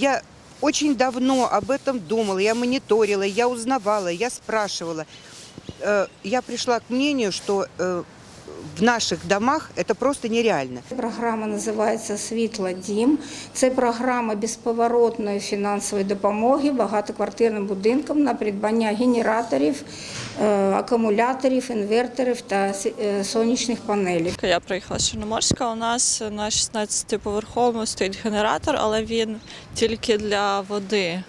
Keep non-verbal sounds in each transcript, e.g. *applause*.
Я очень давно об этом думала, я мониторила, я узнавала, я спрашивала. Э, Я пришла к мнению, что э, в наших домах это просто нереально. Програма називається Світло Дім. Це програма безповоротної фінансової допомоги багатоквартирним будинкам на придбання генераторів, е, акумуляторів, інверторів та е, сонячних панелей. Я приїхала з Чорноморська. У нас на 16-поверховому стоїть генератор, але він тільки для води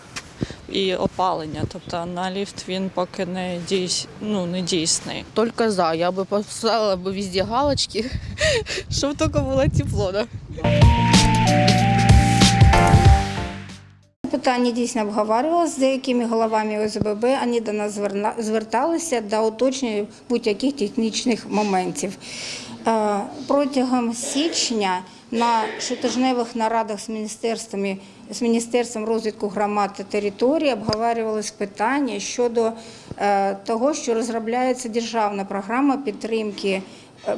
і опалення. Тобто на ліфт він поки не дійс... ну, не дійсний. Только за. Я бы поставила бы везде галочки, *laughs* чтобы только было тепло, да. Питання дійсно обговорювалося з деякими головами ОСББ. Вони до нас зверна- зверталися до уточнення будь-яких технічних моментів. Е, Протягом січня на щотижневих нарадах з міністерствами з міністерством розвитку громад та території обговорювалось питання щодо е, того, що розробляється державна програма підтримки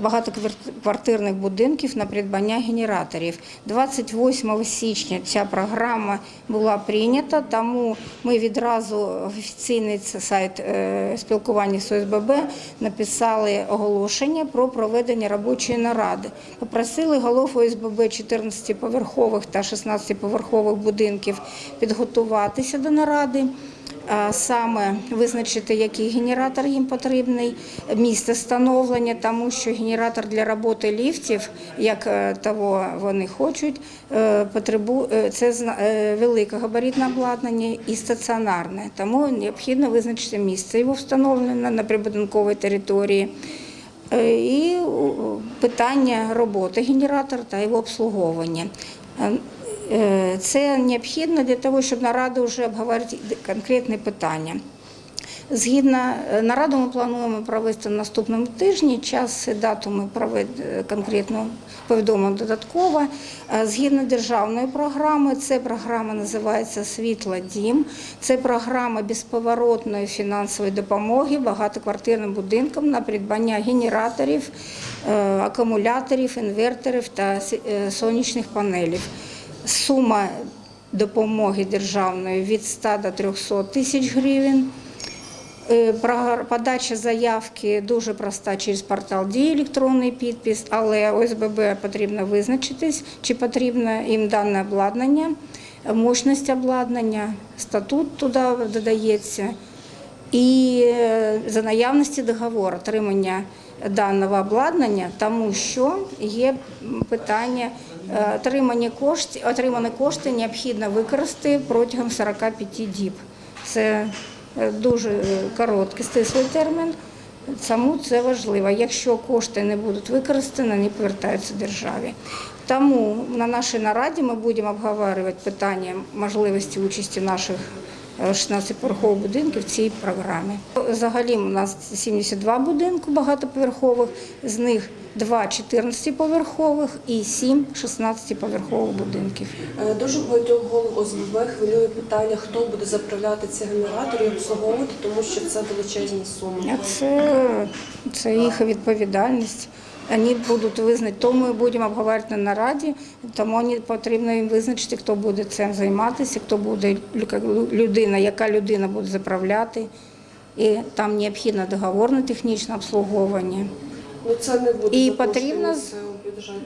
багатоквартирних будинків на придбання генераторів. 28 січня ця програма була прийнята, тому ми відразу офіційний сайт е, спілкування з ОСББ написали оголошення про проведення робочої наради. Попросили голов ОСББ 14-поверхових та 16-поверхових будинків підготуватися до наради а саме визначити, який генератор їм потрібний, місце встановлення, тому що генератор для роботи ліфтів, як е, того вони хочуть, е, е, це е, велике габаритне обладнання і стаціонарне. Тому необхідно визначити місце його встановлення на прибудинковій території. Е, І питання роботи генератора та його обслуговування. Е, Це необхідно для того, щоб нараду вже обговорити конкретні питання. Згідно е, нараду, ми плануємо провести на наступному тижні. Час і дату ми провед, е, конкретно повідомимо додатково. Згідно державної програми, це програма називається Світло Дім. Це програма безповоротної фінансової допомоги багатоквартирним будинкам на придбання генераторів, акумуляторів, інверторів та сонячних панелів. Сума допомоги державної від 100 до 300 тисяч гривень. Е, Подача заявки дуже проста через портал «Дії» електронний підпис, але ОСББ потрібно визначитись, чи потрібно їм дане обладнання, мощність обладнання, статут туди додається. І е, за наявності договору отримання даного обладнання, тому що є питання е, отримання коштів, отримані кошти необхідно використати протягом 45 діб. Це е, дуже е, короткий стислий термін. Тому це важливо. Якщо кошти не будуть використані, вони повертаються державі. Тому на нашій нараді ми будемо обговорювати питання можливості участі наших 16-поверхових будинків в цій програмі. Взагалі у нас 72 будинку багатоповерхових, з них 2 14-поверхових і 7 16-поверхових будинків. Е, Дуже багатьох голов ОСББ хвилює питання, хто буде заправляти ці генератори і обслуговувати, тому що це величезні суми. Це, це їх відповідальність. Вони будуть визначити, то ми будемо обговорювати на нараді, тому потрібно їм визначити, хто буде цим займатися, хто буде людина, яка людина буде заправляти. І там необхідно договорне технічне обслуговування. Ну це не буде І потрібно- місцевого.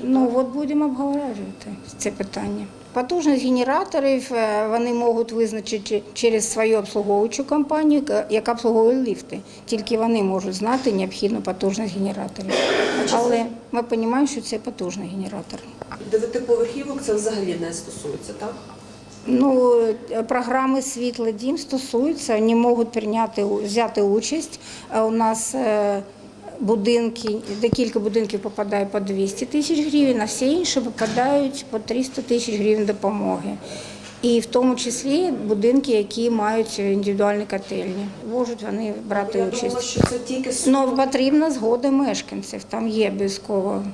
Ну от будемо обговорювати це питання. Потужність генераторів е, вони можуть визначити через свою обслуговуючу компанію, яка- яка обслуговує ліфти. Тільки вони можуть знати необхідну потужність генераторів. Але ми розуміємо, що це потужний генератор. Дев'ятиповерхівок це взагалі не стосується, так? Ну, е, програми «Світло дім» стосуються, вони можуть прийняти, взяти участь. А У нас е, будинки, декілька будинків попадає по 200 тисяч гривень, а всі інші попадають по 300 тисяч гривень допомоги. І в тому числі будинки, які мають індивідуальні котельні. Можуть вони брати участь. це тільки. Ну, потрібна згода мешканців. Там є обов'язково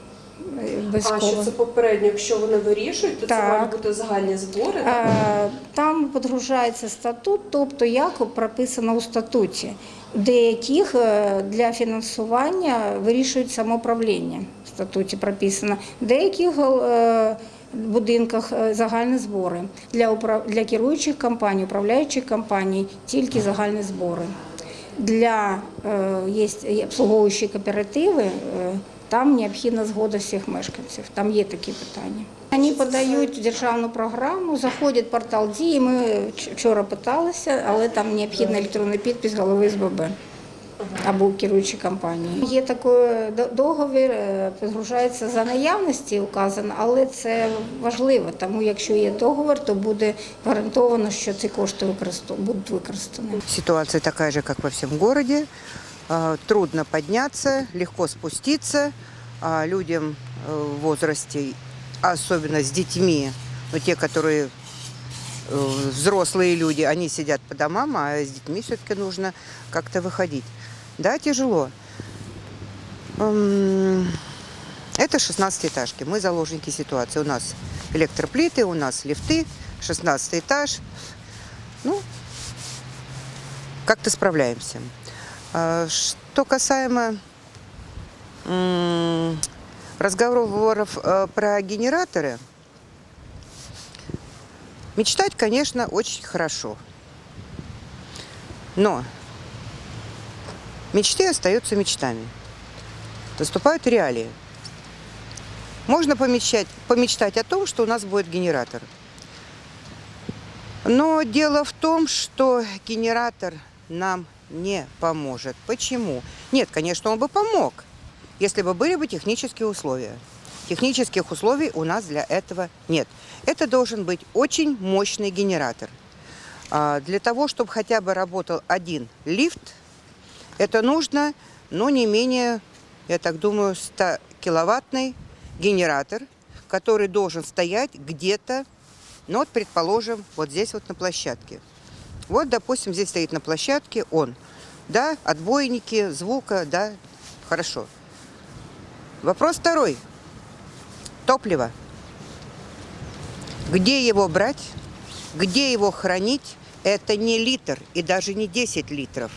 А що це попередньо, якщо вони вирішують, то це Так. мають бути загальні збори. так? Е, Там підгружається статут, тобто як прописано у статуті. Деяких е, для фінансування вирішують самоуправління. В статуті прописано. В деяких е, будинках е, загальні збори. Для, управ- для керуючих компаній, управляючих компаній тільки загальні збори. Для е, є є обслуговуючі кооперативи, е, там необхідна згода всіх мешканців. Там є такі питання. Вони подають державну програму, заходять в портал дії. Ми вчора питалися, але там необхідний електронний підпис голови СББ або керуючої компанії. Є такий договір, е, підгружається за наявності указано, але це важливо, тому якщо є договір, то буде гарантовано, що ці кошти будуть використані. Ситуация такая же, как во всем городе. А, Трудно подняться, легко спуститься. А людям э, в возрасте, особенно с детьми, но те, которые э, взрослые люди, они сидят по домам, а с детьми все-таки нужно как-то выходить. Да, тяжело. М, Это 16 этажки. Мы заложники ситуации. У нас электроплиты, у нас лифты, 16 этаж. Ну, как-то справляемся. А, Что касаемо разговоров э, про генераторы, мечтать, конечно, очень хорошо. Но мечты остаются мечтами. Наступают реалии. Можно помечтать, помечтать о том, что у нас будет генератор. Но дело в том, что генератор нам не поможет. Почему? Нет, конечно, он бы помог, если бы были бы технические условия. Технических условий у нас для этого нет. Это должен быть очень мощный генератор. А Для того, чтобы хотя бы работал один лифт, это нужно, ну, не менее, я так думаю, 100 киловаттный генератор, который должен стоять где-то ну вот, предположим, вот здесь вот на площадке. Вот, допустим, здесь стоит на площадке он. Да, отбойники, звука, да, хорошо. Вопрос второй. Топливо. Где его брать? Где его хранить? Это не литр и даже не 10 литров.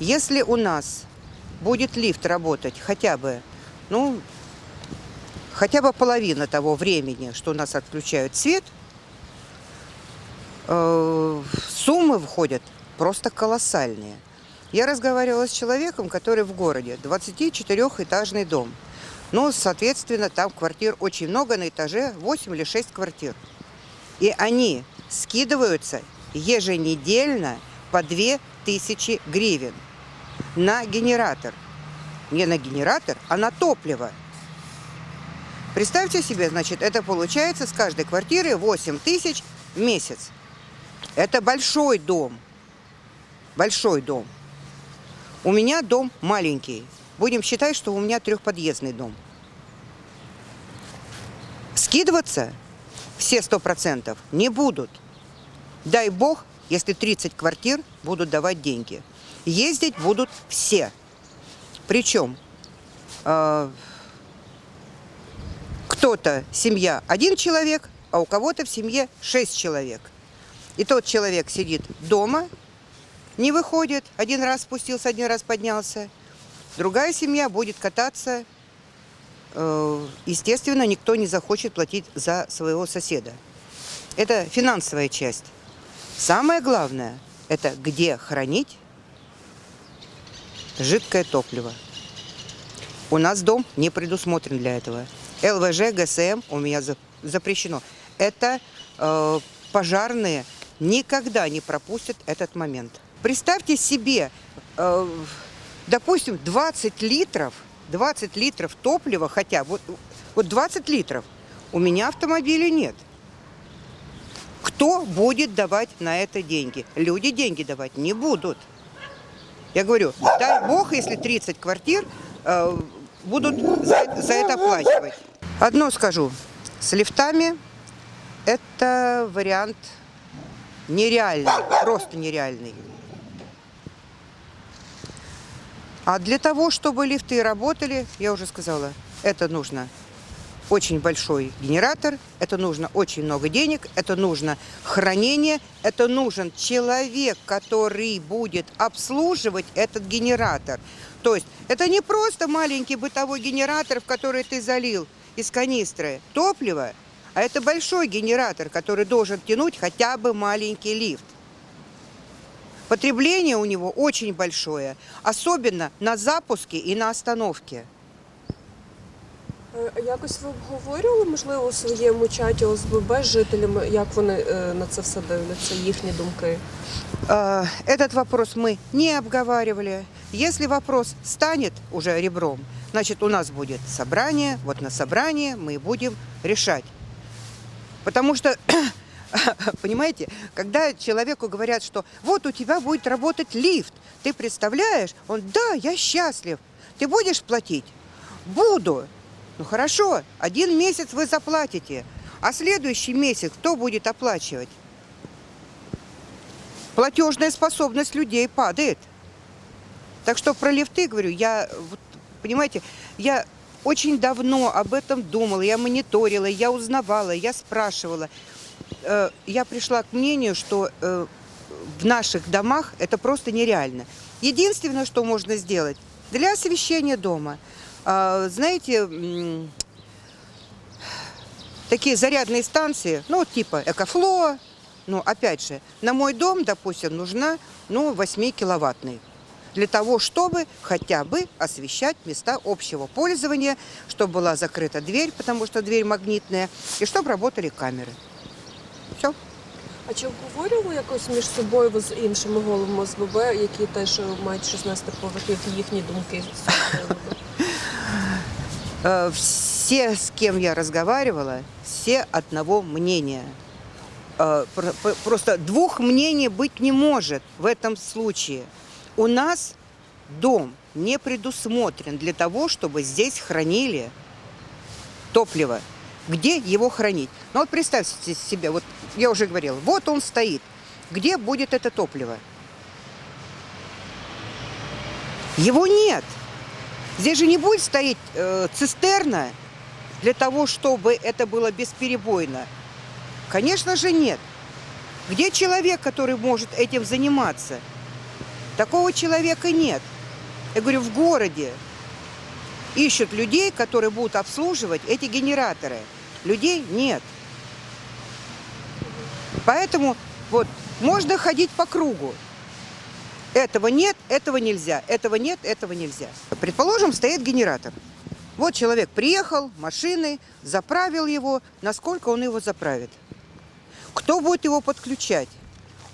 Если у нас будет лифт работать хотя бы, ну, хотя бы половина того времени, что у нас отключают свет, суммы входят просто колоссальные. Я разговаривала с человеком, который в городе, 24-этажный дом. Ну, соответственно, там квартир очень много, на этаже 8 или 6 квартир. И они скидываются еженедельно по 2000 гривен на генератор. Не на генератор, а на топливо. Представьте себе, значит, это получается с каждой квартиры 8 тысяч в месяц. Это большой дом. Большой дом. У меня дом маленький. Будем считать, что у меня трехподъездный дом. Скидываться все сто процентов не будут. Дай бог, если 30 квартир будут давать деньги. Ездить будут все. Причем э, кто-то семья один человек, а у кого-то в семье шесть человек. И тот человек сидит дома, не выходит, один раз спустился, один раз поднялся. Другая семья будет кататься. Э, Естественно, никто не захочет платить за своего соседа. Это финансовая часть. Самое главное – это где хранить жидкое топливо. У нас дом не предусмотрен для этого. ЛВЖ, ГСМ у меня за- запрещено. Это э, пожарные никогда не пропустят этот момент. Представьте себе, э, допустим, 20 литров, 20 литров топлива, хотя вот, вот 20 литров. У меня автомобиля нет. Кто будет давать на это деньги? Люди деньги давать не будут. Я говорю, дай бог, если 30 квартир э, будут за, за это оплачивать. Одно скажу, с лифтами это вариант нереальный, просто нереальный. А для того, чтобы лифты работали, я уже сказала, это нужно очень большой генератор, это нужно очень много денег, это нужно хранение, это нужен человек, который будет обслуживать этот генератор. То есть это не просто маленький бытовой генератор, в который ты залил из канистры топливо, а это большой генератор, который должен тянуть хотя бы маленький лифт. Потребление у него очень большое, особенно на запуске и на остановке. Е, а Якось ви обговорювали, можливо, у своєму чаті ОСББ з жителями, як вони е, на це все дивляться, їхні думки? Э, Этот вопрос мы не обговаривали. Если вопрос станет уже ребром, значит, у нас будет собрание, вот на собрании мы будем решать. Потому что, *coughs* понимаете, когда человеку говорят, что вот у тебя будет работать лифт, ты представляешь, он, да, я счастлив, ты будешь платить? Буду. Ну хорошо, один месяц вы заплатите, а следующий месяц кто будет оплачивать? платежная способность людей падает. Так что про лифты, говорю, я, вот, понимаете, я очень давно об этом думала, я мониторила, я узнавала, я спрашивала. Э, Я пришла к мнению, что э, в наших домах это просто нереально. Единственное, что можно сделать для освещения дома, а, знаете, такие зарядные станции, ну, типа Экофло, ну, опять же, на мой дом, допустим, нужна, ну, 8-киловаттный Для того, чтобы хотя бы освещать места общего пользования, чтобы была закрыта дверь, потому что дверь магнитная, и чтобы работали камеры. Все. А чи обговорювали якось між собою ви з іншими головами ОСББ, які теж е, мають 16 поверхів, їхні думки з цього приводу? Э, Все, с кем я разговаривала, все одного мнения. Э, про- про- Просто двух мнений быть не может в этом случае. У нас дом не предусмотрен для того, чтобы здесь хранили топливо. Где его хранить? Ну вот представьте себе, вот я уже говорила, вот он стоит. Где будет это топливо? Его нет. Здесь же не будет стоять э, цистерна для того, чтобы это было бесперебойно. Конечно же нет. Где человек, который может этим заниматься? Такого человека нет. Я говорю, в городе ищут людей, которые будут обслуживать эти генераторы. Людей нет. Поэтому вот можно ходить по кругу. Этого нет, этого нельзя, этого нет, этого нельзя. Предположим, стоит генератор. Вот человек приехал, машины, заправил его. Насколько он его заправит? Кто будет его подключать?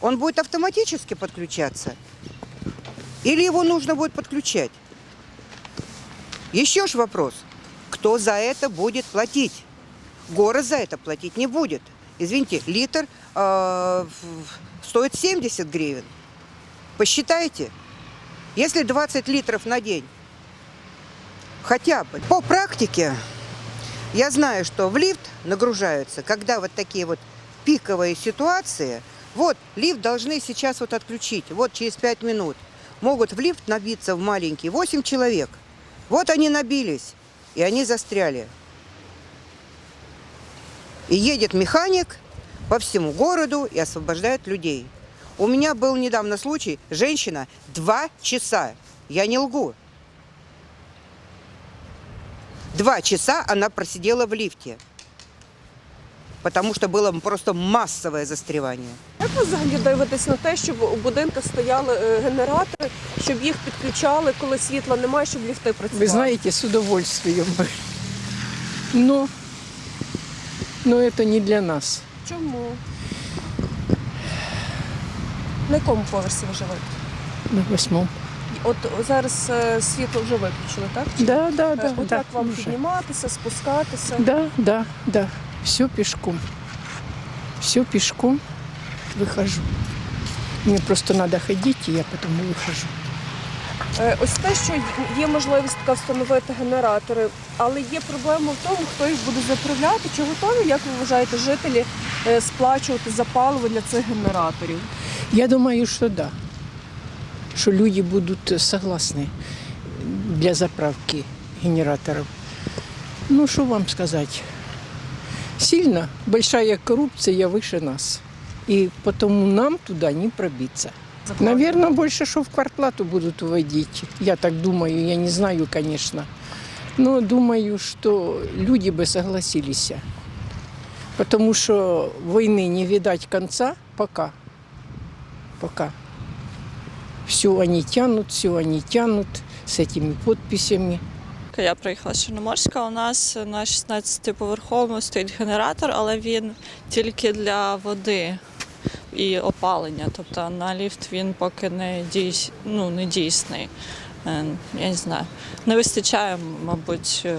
Он будет автоматически подключаться? Или его нужно будет подключать? Еще ж вопрос. Кто за это будет платить? Город за это платить не будет. Извините, литр э, стоит 70 гривен. Посчитайте. Если 20 литров на день, хотя бы по практике, я знаю, что в лифт нагружаются, когда вот такие вот пиковые ситуации. Вот, лифт должны сейчас вот отключить, вот через 5 минут. Могут в лифт набиться в маленький 8 человек. Вот они набились, и они застряли. И едет механик по всему городу и освобождает людей. У меня был недавно случай, женщина два часа, я не лгу. Два часа она просидела в лифте, потому что было просто массовое застревание. Як ви взагалі дивитесь на те, щоб у будинках стояли е, генератори, щоб їх підключали, коли світла немає, щоб ліфти працювали? Вы знаете, с удовольствием бы. Но, но это не для нас. Чому? На якому поверсі ви живете? На восьмом. От зараз е, світло вже виключили, так? Да, да, Е, да. От да, як вам уже. підніматися, спускатися? Да, да, да. Все пешком. Все пешком выхожу. Мне просто надо ходить, и я потом выхожу. Е, Ось те, що є можливість така встановити генератори, але є проблема в тому, хто їх буде заправляти. Чи готові, як ви вважаєте, жителі е, сплачувати за паливо для цих генераторів? Я думаю, что да. Что люди будут согласны для заправки генераторов. Ну, что вам сказать? Сильно большая коррупция выше нас. И потому нам туда не пробиться. Наверное, больше, что в квартплату будут уводить. Я так думаю, я не знаю, конечно. Но думаю, что люди бы согласились. Потому что войны не видать конца пока. Пока. Все они тянут, все они тянут с этими подписями. Я приїхала з Чорноморська. У нас на 16-поверховому стоїть генератор, але він тільки для води і опалення. Тобто на ліфт він поки не дійс... ну, не дійсний. Е, Я не знаю. Не вистачає, мабуть, е,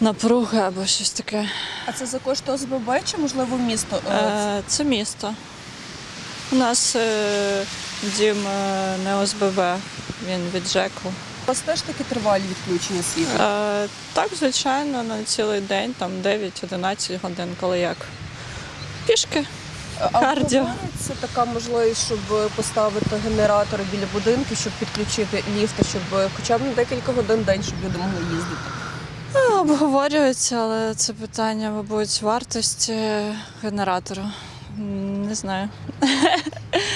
напруги або щось таке. А це за кошти ОСББ чи можливо місто? е, Це місто. У нас е, дім е, не ОСББ, він від ЖЕКу. У вас теж такі тривалі відключення світла? Е, так, звичайно, на цілий день, там 9-11 годин, коли як. Пішки. Кардіо. Це така можливість, щоб поставити генератори біля будинку, щоб підключити ліфти, щоб хоча б на декілька годин день, щоб люди могли їздити. Ну, обговорюється, але це питання, мабуть, вартості генератору. Не знаю.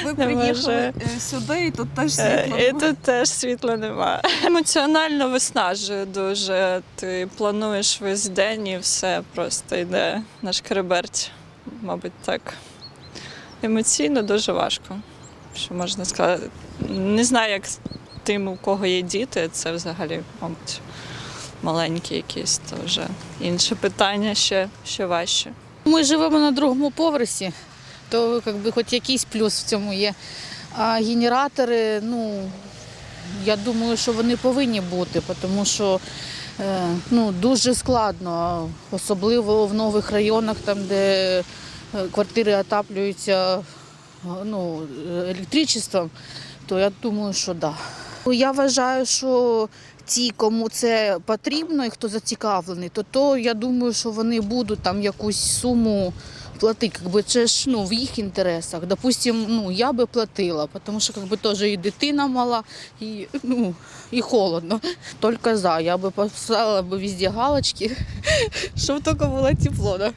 Ви Не приїхали може. е, сюди, і тут теж Е, світло. І тут теж світла немає. Емоціонально виснажує дуже. Ти плануєш весь день і все просто йде на шкереберть. Мабуть, так. Емоційно дуже важко. Що можна сказати? Не знаю, як тим, у кого є діти, це взагалі, мабуть, маленькі якісь, то вже інше питання ще, ще важче. Ми живемо на другому поверсі, то якби, хоч якийсь плюс в цьому є. А генератори, ну, я думаю, що вони повинні бути, тому що е, ну, дуже складно, особливо в нових районах, там, де квартири отаплюються ну, електричеством, то я думаю, що так. Да. Я вважаю, що ті, кому це потрібно і хто зацікавлений, то, то я думаю, що вони будуть там якусь суму платити. Якби це ж ну, в їх інтересах. Допустим, ну, я би платила, тому що якби, теж і дитина мала, і, ну, і холодно. Тільки за. Я би поставила би везде галочки, *laughs* щоб тільки було тепло. Да?